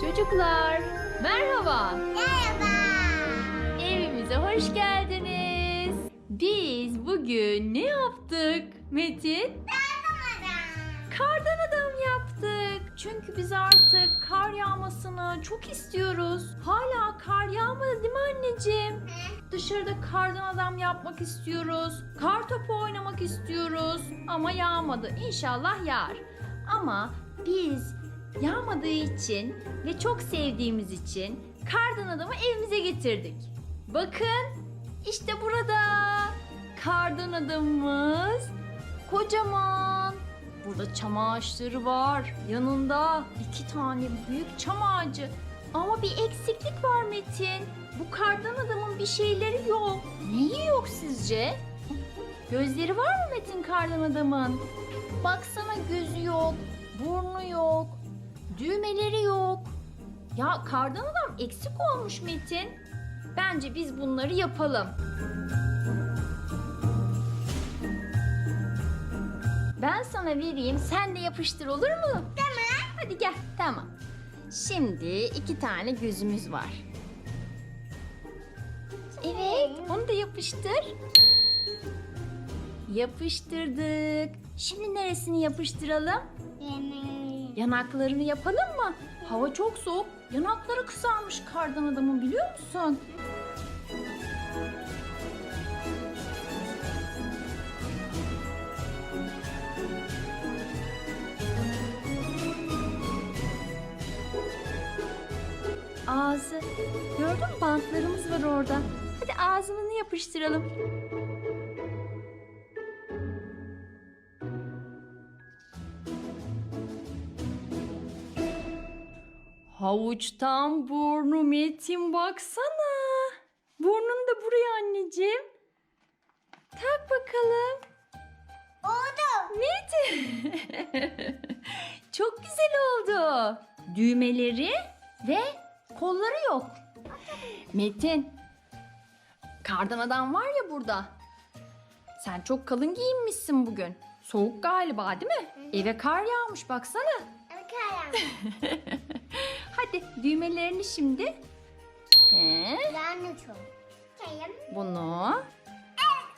Çocuklar, merhaba. Merhaba. Evimize hoş geldiniz. Biz bugün ne yaptık Metin? Kardan adam yaptık. Çünkü biz artık kar yağmasını çok istiyoruz. Hala kar yağmadı değil mi anneciğim? Dışarıda kardan adam yapmak istiyoruz. Kar topu oynamak istiyoruz. Ama yağmadı. İnşallah yağar. Ama biz yağmadığı için ve çok sevdiğimiz için kardan adamı evimize getirdik. Bakın işte burada kardan adamımız kocaman. Burada çam ağaçları var. Yanında iki tane büyük çam ağacı. Ama bir eksiklik var Metin. Bu kardan adamın bir şeyleri yok. Neyi yok sizce? Gözleri var mı Metin kardan adamın? Baksana gözü yok, burnu yok, düğmeleri yok. Ya kardan adam eksik olmuş Metin. Bence biz bunları yapalım. Ben sana vereyim, sen de yapıştır olur mu? Tamam. Hadi gel, tamam. Şimdi iki tane gözümüz var. Evet, onu da yapıştır. Yapıştırdık. Şimdi neresini yapıştıralım? Yemeği. Yanaklarını yapalım mı? Hava çok soğuk. Yanakları kızarmış kardan adamın biliyor musun? Ağzı. Gördün mü bantlarımız var orada. Hadi ağzını yapıştıralım. Havuçtan burnu Metin baksana. Burnun da buraya anneciğim. Tak bakalım. Oldu. Metin. Çok güzel oldu. Düğmeleri ve kolları yok. Metin. Kardan adam var ya burada. Sen çok kalın giyinmişsin bugün. Soğuk galiba değil mi? Eve kar yağmış baksana. Bakalım. Hadi düğmelerini şimdi. He, Yani çok. Kayım. bunu.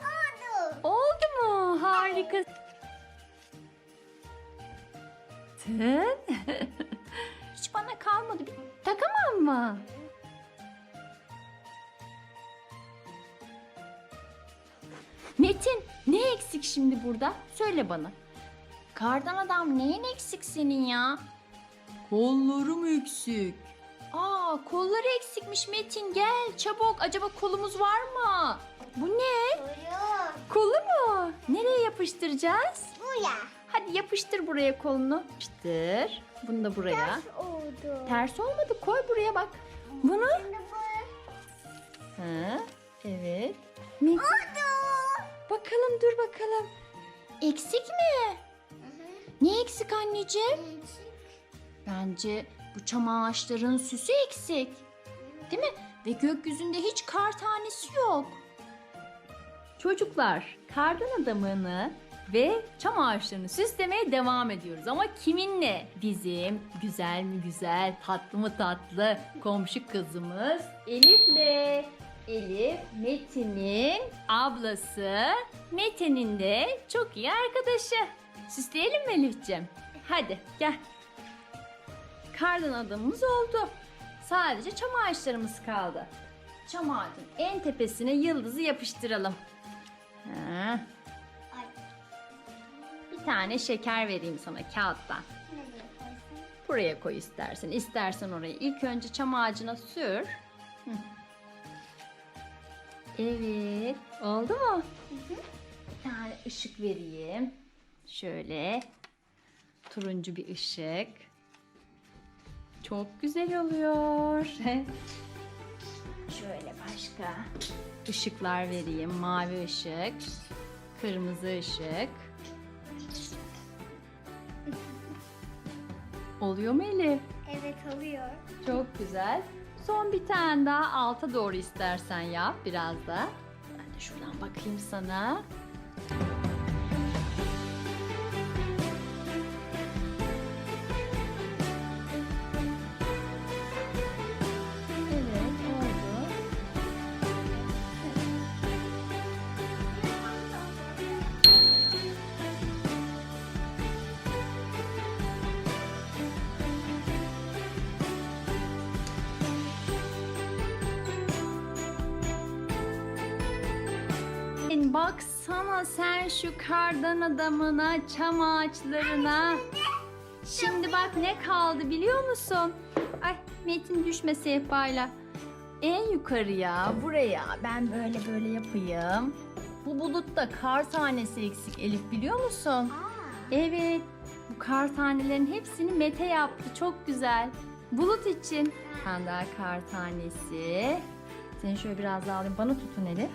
Oldu. Oldu mu? Harika. Tın. Hiç bana kalmadı. Bir takamam mı? Metin ne eksik şimdi burada? Söyle bana. Kardan adam neyin eksik senin ya? Kollarım eksik. Aa kolları eksikmiş Metin gel çabuk. Acaba kolumuz var mı? Bu ne? Buyur. Kolu mu? Nereye yapıştıracağız? Buya. Hadi yapıştır buraya kolunu. Yapıştır. Bunu da buraya. Ters oldu. Ters olmadı. Koy buraya bak. Bunu. Ha, evet. Metin, Oldu. bakalım dur bakalım. Eksik mi? Ne eksik anneciğim? Bence bu çam ağaçların süsü eksik. Değil mi? Ve gökyüzünde hiç kar tanesi yok. Çocuklar, kardan adamını ve çam ağaçlarını süslemeye devam ediyoruz. Ama kiminle? Bizim güzel mi güzel, tatlı mı tatlı komşu kızımız Elif'le. Elif, Metin'in ablası, Metin'in de çok iyi arkadaşı. Süsleyelim mi Elif'ciğim? Hadi gel. Kardan adamımız oldu. Sadece çam ağaçlarımız kaldı. Çam ağacın en tepesine yıldızı yapıştıralım. Ha. Ay. Bir tane şeker vereyim sana kağıttan. Buraya koy istersen. İstersen oraya. İlk önce çam ağacına sür. Hı. Evet. Oldu mu? Bir tane ışık vereyim. Şöyle. Turuncu bir ışık. Çok güzel oluyor. Şöyle başka ışıklar vereyim. Mavi ışık, kırmızı ışık. Oluyor mu Elif? Evet oluyor. Çok güzel. Son bir tane daha alta doğru istersen yap biraz da. Ben de şuradan bakayım sana. Baksana sen şu kardan adamına, çam ağaçlarına. Şimdi bak ne kaldı biliyor musun? Ay Metin düşme sehpayla. En yukarıya buraya ben böyle böyle yapayım. Bu bulutta kar tanesi eksik Elif biliyor musun? Evet. Bu kar tanelerin hepsini Mete yaptı. Çok güzel. Bulut için. Tane daha kar tanesi. Seni şöyle biraz daha alayım. Bana tutun Elif.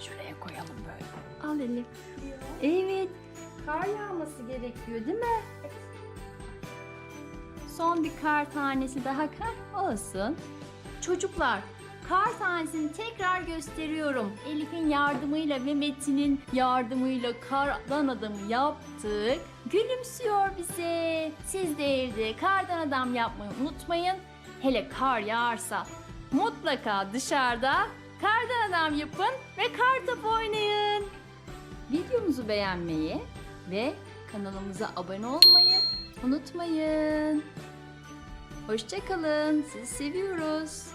Şuraya koyalım böyle. Al Elif. Evet. Kar yağması gerekiyor değil mi? Son bir kar tanesi daha kar olsun. Çocuklar kar tanesini tekrar gösteriyorum. Elif'in yardımıyla ve Metin'in yardımıyla kardan adamı yaptık. Gülümsüyor bize. Siz de evde kardan adam yapmayı unutmayın. Hele kar yağarsa mutlaka dışarıda kardan adam yapın ve kar oynayın. Videomuzu beğenmeyi ve kanalımıza abone olmayı unutmayın. Hoşçakalın. Sizi seviyoruz.